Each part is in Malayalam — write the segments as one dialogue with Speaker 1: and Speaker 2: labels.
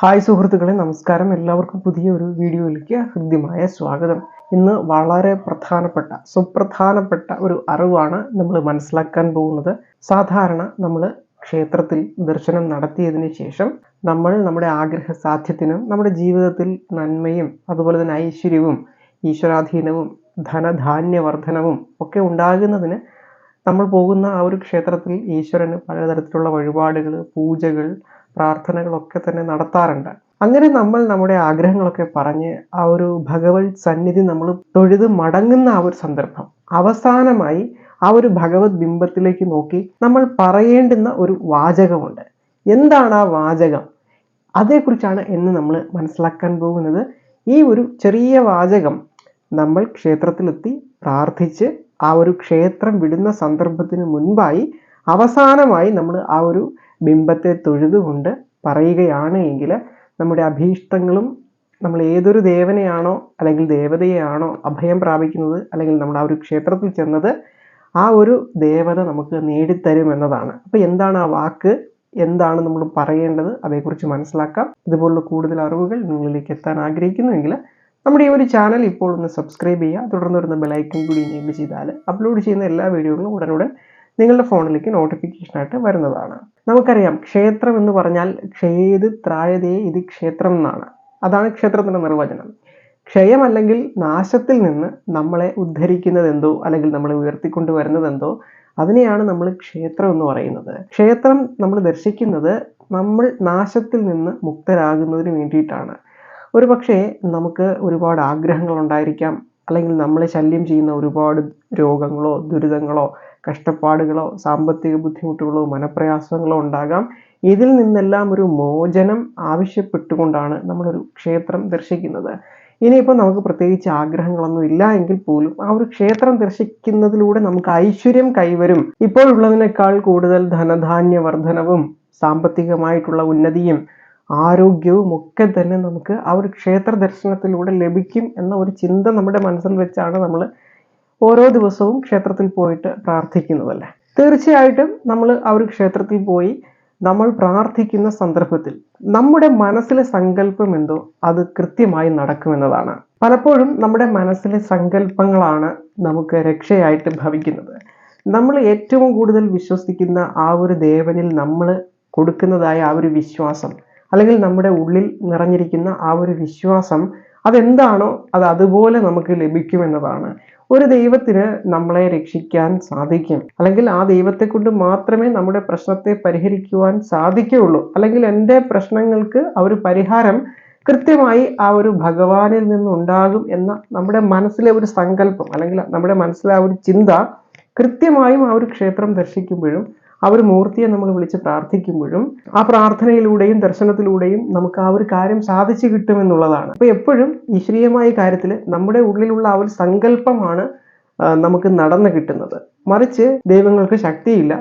Speaker 1: ഹായ് സുഹൃത്തുക്കളെ നമസ്കാരം. എല്ലാവർക്കും പുതിയ ഒരു വീഡിയോയിലേക്ക് ഹൃദ്യമായ സ്വാഗതം. ഇന്ന് വളരെ പ്രധാനപ്പെട്ട സുപ്രധാനപ്പെട്ട ഒരു അറിവാണ് നമ്മൾ മനസ്സിലാക്കാൻ പോകുന്നത്. സാധാരണ നമ്മൾ ക്ഷേത്രത്തിൽ ദർശനം നടത്തിയതിന് ശേഷം നമ്മൾ നമ്മുടെ ആഗ്രഹ സാധ്യത്തിനും നമ്മുടെ ജീവിതത്തിൽ നന്മയും അതുപോലെ തന്നെ ഐശ്വര്യവും ഈശ്വരാധീനവും ധനധാന്യവർദ്ധനവും ഒക്കെ ഉണ്ടാകുന്നതിന് നമ്മൾ പോകുന്ന ആ ഒരു ക്ഷേത്രത്തിൽ ഈശ്വരന് പലതരത്തിലുള്ള വഴിപാടുകൾ പൂജകൾ പ്രാർത്ഥനകളൊക്കെ തന്നെ നടത്താറുണ്ട്. അങ്ങനെ നമ്മൾ നമ്മുടെ ആഗ്രഹങ്ങളൊക്കെ പറഞ്ഞ് ആ ഒരു ഭഗവത് സന്നിധി നമ്മൾ തൊഴുത് മടങ്ങുന്ന ആ ഒരു സന്ദർഭം. അവസാനമായി ആ ഒരു ഭഗവത് ബിംബത്തിലേക്ക് നോക്കി നമ്മൾ പറയേണ്ടുന്ന ഒരു വാചകമുണ്ട്. എന്താണ് ആ വാചകം? അതേക്കുറിച്ചാണ് ഇന്ന് നമ്മൾ മനസ്സിലാക്കാൻ പോകുന്നത്. ഈ ഒരു ചെറിയ വാചകം നമ്മൾ ക്ഷേത്രത്തിലെത്തി പ്രാർത്ഥിച്ച് ആ ഒരു ക്ഷേത്രം വിടുന്ന സന്ദർഭത്തിന് മുൻപായി അവസാനമായി നമ്മൾ ആ ഒരു ബിംബത്തെ തൊഴുതുകൊണ്ട് പറയുകയാണ് എങ്കിൽ നമ്മുടെ അഭീഷ്ടങ്ങളും നമ്മൾ ഏതൊരു ദേവനെയാണോ അല്ലെങ്കിൽ ദേവതയെയാണോ അഭയം പ്രാപിക്കുന്നത് അല്ലെങ്കിൽ നമ്മൾ ആ ഒരു ക്ഷേത്രത്തിൽ ചെന്നത് ആ ഒരു ദേവത നമുക്ക് നേടിത്തരും എന്നതാണ്. അപ്പോൾ എന്താണ് ആ വാക്ക്? എന്താണ് നമ്മൾ പറയേണ്ടത്? അതേക്കുറിച്ച് മനസ്സിലാക്കാം. ഇതുപോലുള്ള കൂടുതൽ അറിവുകൾ നിങ്ങളിലേക്ക് എത്താൻ ആഗ്രഹിക്കുന്നുവെങ്കിൽ നമ്മുടെ ഈ ഒരു ചാനൽ ഇപ്പോൾ ഒന്ന് സബ്സ്ക്രൈബ് ചെയ്യുക. തുടർന്ന് വരുന്ന ബെലൈക്കൺ കൂടി എനേബിൾ ചെയ്താൽ അപ്ലോഡ് ചെയ്യുന്ന എല്ലാ വീഡിയോകളും ഉടനുടൻ നിങ്ങളുടെ ഫോണിലേക്ക് നോട്ടിഫിക്കേഷനായിട്ട് വരുന്നതാണ്. നമുക്കറിയാം ക്ഷേത്രം എന്ന് പറഞ്ഞാൽ ക്ഷേത് ത്രായതേ ഇത് ക്ഷേത്രം എന്നാണ്. അതാണ് ക്ഷേത്രത്തിന്റെ നിർവചനം. ക്ഷയം അല്ലെങ്കിൽ നാശത്തിൽ നിന്ന് നമ്മളെ ഉദ്ധരിക്കുന്നത് എന്തോ അല്ലെങ്കിൽ നമ്മളെ ഉയർത്തിക്കൊണ്ട് വരുന്നത് എന്തോ അതിനെയാണ് നമ്മൾ ക്ഷേത്രം എന്ന് പറയുന്നത്. ക്ഷേത്രം നമ്മൾ ദർശിക്കുന്നത് നമ്മൾ നാശത്തിൽ നിന്ന് മുക്തരാകുന്നതിന് വേണ്ടിയിട്ടാണ്. ഒരു പക്ഷേ നമുക്ക് ഒരുപാട് ആഗ്രഹങ്ങൾ ഉണ്ടായിരിക്കാം അല്ലെങ്കിൽ നമ്മളെ ശല്യം ചെയ്യുന്ന ഒരുപാട് രോഗങ്ങളോ ദുരിതങ്ങളോ കഷ്ടപ്പാടുകളോ സാമ്പത്തിക ബുദ്ധിമുട്ടുകളോ മനപ്രയാസങ്ങളോ ഉണ്ടാകാം. ഇതിൽ നിന്നെല്ലാം ഒരു മോചനം ആവശ്യപ്പെട്ടുകൊണ്ടാണ് നമ്മളൊരു ക്ഷേത്രം ദർശിക്കുന്നത്. ഇനിയിപ്പോൾ നമുക്ക് പ്രത്യേകിച്ച് ആഗ്രഹങ്ങളൊന്നും ഇല്ല എങ്കിൽ പോലും ആ ഒരു ക്ഷേത്രം ദർശിക്കുന്നതിലൂടെ നമുക്ക് ഐശ്വര്യം കൈവരും. ഇപ്പോഴുള്ളതിനേക്കാൾ കൂടുതൽ ധനധാന്യ വർധനവും സാമ്പത്തികമായിട്ടുള്ള ഉന്നതിയും ആരോഗ്യവും ഒക്കെ തന്നെ നമുക്ക് ആ ഒരു ക്ഷേത്ര ദർശനത്തിലൂടെ ലഭിക്കും എന്ന ഒരു ചിന്ത നമ്മുടെ മനസ്സിൽ വെച്ചാണ് നമ്മൾ ഓരോ ദിവസവും ക്ഷേത്രത്തിൽ പോയിട്ട് പ്രാർത്ഥിക്കുന്നതല്ലേ? തീർച്ചയായിട്ടും നമ്മൾ ആ ഒരു ക്ഷേത്രത്തിൽ പോയി നമ്മൾ പ്രാർത്ഥിക്കുന്ന സന്ദർഭത്തിൽ നമ്മുടെ മനസ്സിലെ സങ്കല്പം എന്തോ അത് കൃത്യമായി നടക്കുമെന്നതാണ്. പലപ്പോഴും നമ്മുടെ മനസ്സിലെ സങ്കല്പങ്ങളാണ് നമുക്ക് രക്ഷയായിട്ട് ഭവിക്കുന്നത്. നമ്മൾ ഏറ്റവും കൂടുതൽ വിശ്വസിക്കുന്ന ആ ഒരു ദേവനിൽ നമ്മൾ കൊടുക്കുന്നതായ ആ ഒരു വിശ്വാസം അല്ലെങ്കിൽ നമ്മുടെ ഉള്ളിൽ നിറഞ്ഞിരിക്കുന്ന ആ ഒരു വിശ്വാസം അതെന്താണോ അത് അതുപോലെ നമുക്ക് ലഭിക്കുമെന്നതാണ്. ഒരു ദൈവത്തിന് നമ്മളെ രക്ഷിക്കാൻ സാധിക്കും. അല്ലെങ്കിൽ ആ ദൈവത്തെ കൊണ്ട് മാത്രമേ നമ്മുടെ പ്രശ്നത്തെ പരിഹരിക്കുവാൻ സാധിക്കുകയുള്ളൂ. അല്ലെങ്കിൽ എന്റെ പ്രശ്നങ്ങൾക്ക് ആ ഒരു പരിഹാരം കൃത്യമായി ആ ഒരു ഭഗവാനിൽ നിന്നുണ്ടാകും എന്ന നമ്മുടെ മനസ്സിലെ ഒരു സങ്കല്പം അല്ലെങ്കിൽ നമ്മുടെ മനസ്സിലെ ആ ഒരു ചിന്ത കൃത്യമായും ആ ഒരു ക്ഷേത്രം ദർശിക്കുമ്പോഴും ആ ഒരു മൂർത്തിയെ നമ്മൾ വിളിച്ച് പ്രാർത്ഥിക്കുമ്പോഴും ആ പ്രാർത്ഥനയിലൂടെയും ദർശനത്തിലൂടെയും നമുക്ക് ആ ഒരു കാര്യം സാധിച്ചു കിട്ടുമെന്നുള്ളതാണ്. അപ്പോൾ എപ്പോഴും ഈശ്വരീയമായ കാര്യത്തിൽ നമ്മുടെ ഉള്ളിലുള്ള ആ ഒരു സങ്കല്പമാണ് നമുക്ക് നടന്നു കിട്ടുന്നത്. മറിച്ച് ദൈവങ്ങൾക്ക് ശക്തിയില്ല.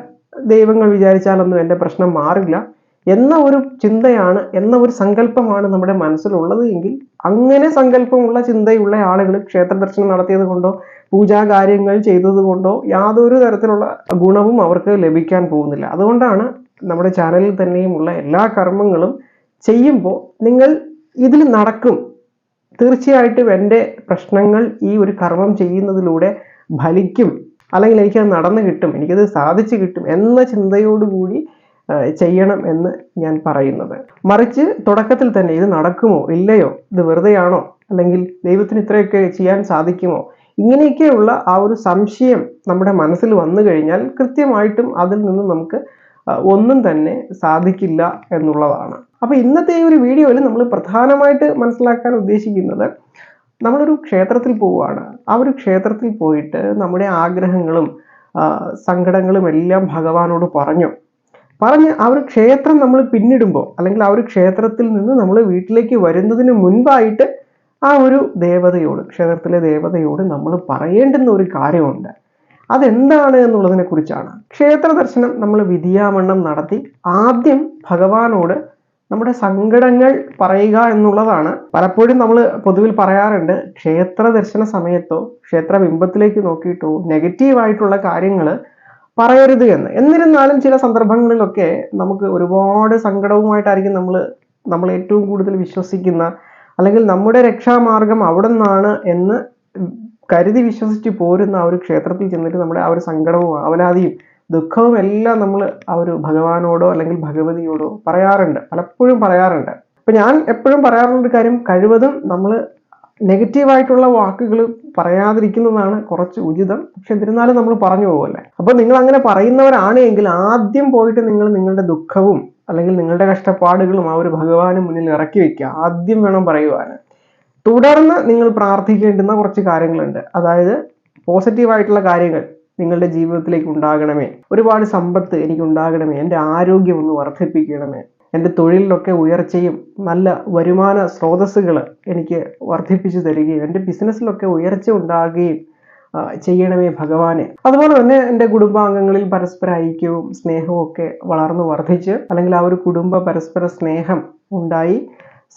Speaker 1: ദൈവങ്ങൾ വിചാരിച്ചാലൊന്നും എന്റെ പ്രശ്നം മാറില്ല. എന്ന ഒരു ചിന്തയാണ് എന്ന ഒരു സങ്കല്പമാണ് നമ്മുടെ മനസ്സിലുള്ളത് എങ്കിൽ അങ്ങനെ സങ്കല്പമുള്ള ചിന്തയുള്ള ആളുകൾ ക്ഷേത്ര ദർശനം നടത്തിയത് കൊണ്ടോ പൂജാ കാര്യങ്ങൾ ചെയ്തത് കൊണ്ടോ യാതൊരു തരത്തിലുള്ള ഗുണവും അവർക്ക് ലഭിക്കാൻ പോകുന്നില്ല. അതുകൊണ്ടാണ് നമ്മുടെ ചാനലിൽ തന്നെയുമുള്ള എല്ലാ കർമ്മങ്ങളും ചെയ്യുമ്പോൾ നിങ്ങൾ ഇതിൽ നടക്കും. തീർച്ചയായിട്ടും എന്റെ പ്രശ്നങ്ങൾ ഈ ഒരു കർമ്മം ചെയ്യുന്നതിലൂടെ ഫലിക്കും. അല്ലെങ്കിൽ എനിക്കത് നടന്നു കിട്ടും എനിക്കത് സാധിച്ചു കിട്ടും എന്ന ചിന്തയോടുകൂടി ചെയ്യണം എന്ന് ഞാൻ പറയുന്നത്. മറിച്ച് തുടക്കത്തിൽ തന്നെ ഇത് നടക്കുമോ? ഇല്ലയോ? ഇത് വെറുതെയാണോ? അല്ലെങ്കിൽ ദൈവത്തിന് ഇത്രയൊക്കെ ചെയ്യാൻ സാധിക്കുമോ? ഇങ്ങനെയൊക്കെയുള്ള ആ ഒരു സംശയം നമ്മുടെ മനസ്സിൽ വന്നു കഴിഞ്ഞാൽ കൃത്യമായിട്ടും അതിൽ നിന്ന് നമുക്ക് ഒന്നും തന്നെ സാധിക്കില്ല എന്നുള്ളതാണ്. അപ്പൊ ഇന്നത്തെ ഈ ഒരു വീഡിയോയിൽ നമ്മൾ പ്രധാനമായിട്ട് മനസ്സിലാക്കാൻ ഉദ്ദേശിക്കുന്നത് നമ്മളൊരു ക്ഷേത്രത്തിൽ പോവുകയാണ്. ആ ഒരു ക്ഷേത്രത്തിൽ പോയിട്ട് നമ്മുടെ ആഗ്രഹങ്ങളും സങ്കടങ്ങളും എല്ലാം ഭഗവാനോട് പറഞ്ഞു. പറഞ്ഞ് ആ ഒരു ക്ഷേത്രം നമ്മൾ പിന്നിടുമ്പോൾ അല്ലെങ്കിൽ ആ ഒരു ക്ഷേത്രത്തിൽ നിന്ന് നമ്മൾ വീട്ടിലേക്ക് വരുന്നതിന് മുൻപായിട്ട് ആ ഒരു ദേവതയോട് ക്ഷേത്രത്തിലെ ദേവതയോട് നമ്മൾ പറയേണ്ടുന്ന ഒരു കാര്യമുണ്ട്. അതെന്താണ് എന്നുള്ളതിനെ കുറിച്ചാണ്. ക്ഷേത്ര ദർശനം നമ്മൾ വിധിയാമണ്ണം നടത്തി ആദ്യം ഭഗവാനോട് നമ്മുടെ സങ്കടങ്ങൾ പറയുക എന്നുള്ളതാണ്. പലപ്പോഴും നമ്മൾ പൊതുവിൽ പറയാറുണ്ട് ക്ഷേത്ര ദർശന സമയത്തോ ക്ഷേത്ര ബിംബത്തിലേക്ക് നോക്കിയിട്ടോ നെഗറ്റീവായിട്ടുള്ള കാര്യങ്ങൾ പറയരുത് എന്ന്. എന്നിരുന്നാലും ചില സന്ദർഭങ്ങളിലൊക്കെ നമുക്ക് ഒരുപാട് സങ്കടവുമായിട്ടായിരിക്കും നമ്മൾ നമ്മൾ ഏറ്റവും കൂടുതൽ വിശ്വസിക്കുന്ന അല്ലെങ്കിൽ നമ്മുടെ രക്ഷാമാർഗം അവിടെ നിന്നാണ് എന്ന് കരുതി വിശ്വസിച്ച് പോരുന്ന ആ ഒരു ക്ഷേത്രത്തിൽ ചെന്നിട്ട് നമ്മുടെ ആ ഒരു സങ്കടവും അവലാതിയും ദുഃഖവും എല്ലാം നമ്മൾ ആ ഒരു ഭഗവാനോടോ അല്ലെങ്കിൽ ഭഗവതിയോടോ പറയാറുണ്ട്. പലപ്പോഴും പറയാറുണ്ട്. അപ്പൊ ഞാൻ എപ്പോഴും പറയാറുള്ള ഒരു കാര്യം കഴിവതും നമ്മൾ നെഗറ്റീവായിട്ടുള്ള വാക്കുകൾ പറയാതിരിക്കുന്നതാണ് കുറച്ച് ഉചിതം. പക്ഷെ എന്നിരുന്നാലും നമ്മൾ പറഞ്ഞു പോകുമല്ലേ അപ്പോൾ നിങ്ങൾ അങ്ങനെ പറയുന്നവരാണ് എങ്കിൽ ആദ്യം പോയിട്ട് നിങ്ങൾ നിങ്ങളുടെ ദുഃഖവും അല്ലെങ്കിൽ നിങ്ങളുടെ കഷ്ടപ്പാടുകളും ആ ഒരു ഭഗവാന് മുന്നിൽ ഇറക്കി വെക്കുക. ആദ്യം വേണം പറയുവാൻ തുടർന്ന് നിങ്ങൾ പ്രാർത്ഥിക്കേണ്ടുന്ന കുറച്ച് കാര്യങ്ങളുണ്ട്. അതായത് പോസിറ്റീവായിട്ടുള്ള കാര്യങ്ങൾ നിങ്ങളുടെ ജീവിതത്തിലേക്ക് ഉണ്ടാകണമേ. ഒരുപാട് സമ്പത്ത് എനിക്ക് ഉണ്ടാകണമേ എന്റെ ആരോഗ്യം ഒന്ന് വർദ്ധിപ്പിക്കണമേ. എന്റെ തൊഴിലിലൊക്കെ ഉയർച്ചയും നല്ല വരുമാന സ്രോതസ്സുകൾ എനിക്ക് വർദ്ധിപ്പിച്ചു തരികയും എന്റെ ബിസിനസ്സിലൊക്കെ ഉയർച്ച ഉണ്ടാകുകയും ചെയ്യണമേ ഭഗവാനെ. അതുപോലെ തന്നെ എന്റെ കുടുംബാംഗങ്ങളിൽ പരസ്പര ഐക്യവും സ്നേഹവും ഒക്കെ വളർന്നു വർദ്ധിച്ച് അല്ലെങ്കിൽ ആ ഒരു കുടുംബ പരസ്പര സ്നേഹം ഉണ്ടായി.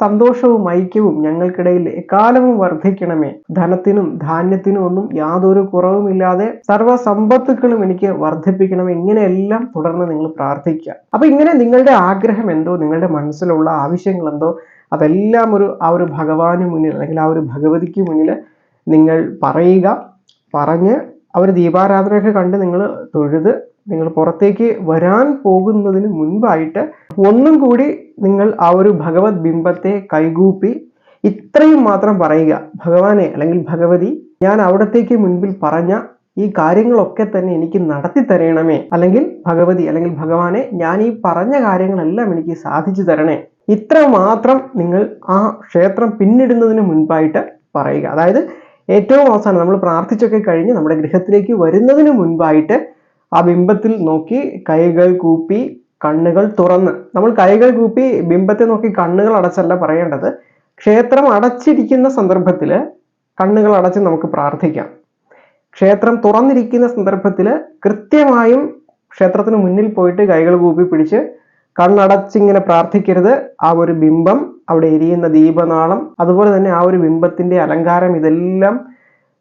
Speaker 1: സന്തോഷവും ഐക്യവും ഞങ്ങൾക്കിടയിൽ എക്കാലവും വർദ്ധിക്കണമേ. ധനത്തിനും ധാന്യത്തിനും ഒന്നും യാതൊരു കുറവുമില്ലാതെ സർവ സമ്പത്തുക്കളും എനിക്ക് വർദ്ധിപ്പിക്കണമേ ഇങ്ങനെയെല്ലാം തുടർന്ന് നിങ്ങൾ പ്രാർത്ഥിക്കുക. അപ്പൊ ഇങ്ങനെ നിങ്ങളുടെ ആഗ്രഹം എന്തോ നിങ്ങളുടെ മനസ്സിലുള്ള ആവശ്യങ്ങൾ എന്തോ അതെല്ലാം ഒരു ആ ഒരു ഭഗവാന് മുന്നിൽ അല്ലെങ്കിൽ ആ ഒരു ഭഗവതിക്ക് മുന്നിൽ നിങ്ങൾ പറയുക. പറഞ്ഞ് അവർ ദീപാരാധനയൊക്കെ കണ്ട് നിങ്ങൾ തൊഴുത് നിങ്ങൾ പുറത്തേക്ക് വരാൻ പോകുന്നതിന് മുൻപായിട്ട് ഒന്നും കൂടി നിങ്ങൾ ആ ഒരു ഭഗവത് ബിംബത്തെ കൈകൂപ്പി ഇത്രയും മാത്രം പറയുക. ഭഗവാനെ അല്ലെങ്കിൽ ഭഗവതി ഞാൻ അവിടത്തേക്ക് മുൻപിൽ പറഞ്ഞ ഈ കാര്യങ്ങളൊക്കെ തന്നെ എനിക്ക് നടത്തി തരണമേ. അല്ലെങ്കിൽ ഭഗവതി അല്ലെങ്കിൽ ഭഗവാനെ ഞാൻ ഈ പറഞ്ഞ കാര്യങ്ങളെല്ലാം എനിക്ക് സാധിച്ചു തരണേ. ഇത്ര മാത്രം നിങ്ങൾ ആ ക്ഷേത്രം പിന്നിടുന്നതിന് മുൻപായിട്ട് പറയുക. അതായത് ഏറ്റവും അവസാനം നമ്മൾ പ്രാർത്ഥിച്ചൊക്കെ കഴിഞ്ഞ് നമ്മുടെ ഗൃഹത്തിലേക്ക് വരുന്നതിന് മുൻപായിട്ട് ആ ബിംബത്തിൽ നോക്കി കൈകൾ കൂപ്പി കണ്ണുകൾ തുറന്ന്. നമ്മൾ കൈകൾ കൂപ്പി ബിംബത്തെ നോക്കി കണ്ണുകൾ അടച്ചല്ല പറയേണ്ടത്. ക്ഷേത്രം അടച്ചിരിക്കുന്ന സന്ദർഭത്തിൽ കണ്ണുകൾ അടച്ച് നമുക്ക് പ്രാർത്ഥിക്കാം. ക്ഷേത്രം തുറന്നിരിക്കുന്ന സന്ദർഭത്തിൽ കൃത്യമായും ക്ഷേത്രത്തിന് മുന്നിൽ പോയിട്ട് കൈകൾ കൂപ്പി പിടിച്ച് കണ്ണടച്ചിങ്ങനെ പ്രാർത്ഥിക്കരുത്. ആ ഒരു ബിംബം അവിടെ എരിയുന്ന ദീപനാളം അതുപോലെ തന്നെ ആ ഒരു ബിംബത്തിന്റെ അലങ്കാരം ഇതെല്ലാം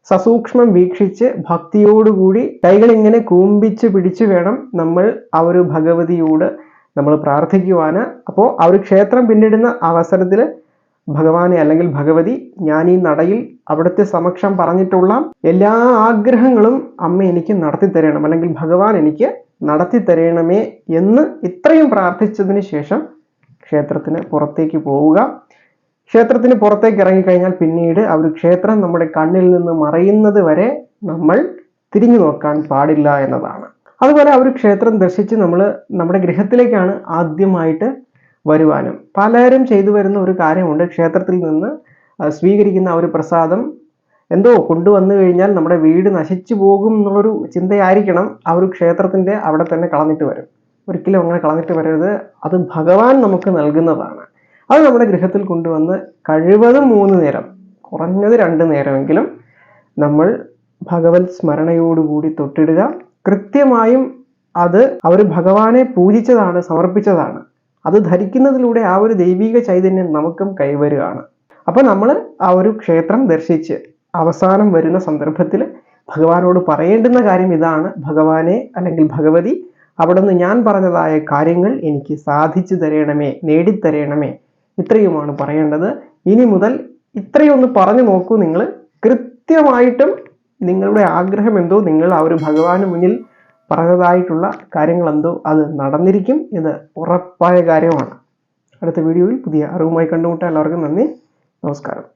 Speaker 1: സസൂക്ഷ്മം വീക്ഷിച്ച് ഭക്തിയോടുകൂടി കൈകൾ ഇങ്ങനെ കൂമ്പിച്ച് പിടിച്ച് വേണം നമ്മൾ ആ ഒരു ഭഗവതിയോട് നമ്മൾ പ്രാർത്ഥിക്കുവാന്. അപ്പോൾ ആ ഒരു ക്ഷേത്രം പിന്നിടുന്ന അവസരത്തിൽ ഭഗവാനെ അല്ലെങ്കിൽ ഭഗവതി ഞാൻ ഈ നടയിൽ അവിടുത്തെ സമക്ഷം പറഞ്ഞിട്ടുള്ള എല്ലാ ആഗ്രഹങ്ങളും അമ്മ എനിക്ക് നടത്തി തരണം അല്ലെങ്കിൽ ഭഗവാൻ എനിക്ക് നടത്തി തരണമേ എന്ന് ഇത്രയും പ്രാർത്ഥിച്ചതിന് ശേഷം ക്ഷേത്രത്തിന് പുറത്തേക്ക് പോവുക. ക്ഷേത്രത്തിന് പുറത്തേക്ക് ഇറങ്ങിക്കഴിഞ്ഞാൽ പിന്നീട് ആ ഒരു ക്ഷേത്രം നമ്മുടെ കണ്ണിൽ നിന്ന് മറയുന്നത് വരെ നമ്മൾ തിരിഞ്ഞു നോക്കാൻ പാടില്ല എന്നതാണ്. അതുപോലെ ആ ഒരു ക്ഷേത്രം ദർശിച്ച് നമ്മൾ നമ്മുടെ ഗൃഹത്തിലേക്കാണ് ആദ്യമായിട്ട് വരുവാനും. പലരും ചെയ്തു വരുന്ന ഒരു കാര്യമുണ്ട്. ക്ഷേത്രത്തിൽ നിന്ന് സ്വീകരിക്കുന്ന ആ ഒരു പ്രസാദം എന്തോ കൊണ്ടുവന്നു കഴിഞ്ഞാൽ നമ്മുടെ വീട് നശിച്ചു പോകും എന്നുള്ളൊരു ചിന്തയായിരിക്കണം ആ ഒരു ക്ഷേത്രത്തിന്റെ അവിടെ തന്നെ കളഞ്ഞിട്ട് വരും. ഒരിക്കലും അങ്ങനെ കളഞ്ഞിട്ട് വരരുത്. അത് ഭഗവാൻ നമുക്ക് നൽകുന്നതാണ്. അത് നമ്മുടെ ഗൃഹത്തിൽ കൊണ്ടുവന്ന് കഴിവതും മൂന്ന് നേരം കുറഞ്ഞത് രണ്ട് നേരമെങ്കിലും നമ്മൾ ഭഗവത് സ്മരണയോടുകൂടി തൊട്ടിടുക. കൃത്യമായും അത് അവർ ഭഗവാനെ പൂജിച്ചതാണ് സമർപ്പിച്ചതാണ്. അത് ധരിക്കുന്നതിലൂടെ ആ ഒരു ദൈവിക ചൈതന്യം നമുക്കും കൈവരുകയാണ്. അപ്പോൾ നമ്മൾ ആ ഒരു ക്ഷേത്രം ദർശിച്ച് അവസാനം വരുന്ന സന്ദർഭത്തിൽ ഭഗവാനോട് പറയേണ്ടുന്ന കാര്യം ഇതാണ്. ഭഗവാനെ അല്ലെങ്കിൽ ഭഗവതി അവിടുന്ന് ഞാൻ പറഞ്ഞതായ കാര്യങ്ങൾ എനിക്ക് സാധിച്ചു തരണമേ നേടിത്തരണമേ. ഇത്രയുമാണ് പറയേണ്ടത്. ഇനി മുതൽ ഇത്രയൊന്ന് പറഞ്ഞു നോക്കൂ നിങ്ങൾ കൃത്യമായിട്ടും നിങ്ങളുടെ ആഗ്രഹം എന്തോ നിങ്ങൾ ആ ഒരു ഭഗവാന് മുന്നിൽ പറഞ്ഞതായിട്ടുള്ള കാര്യങ്ങൾ എന്തോ അത് നടന്നിരിക്കും. ഇത് ഉറപ്പായ കാര്യമാണ്. അടുത്ത വീഡിയോയിൽ പുതിയ അറിവുമായി കണ്ടുമുട്ടാൻ എല്ലാവർക്കും നന്ദി. നമസ്കാരം.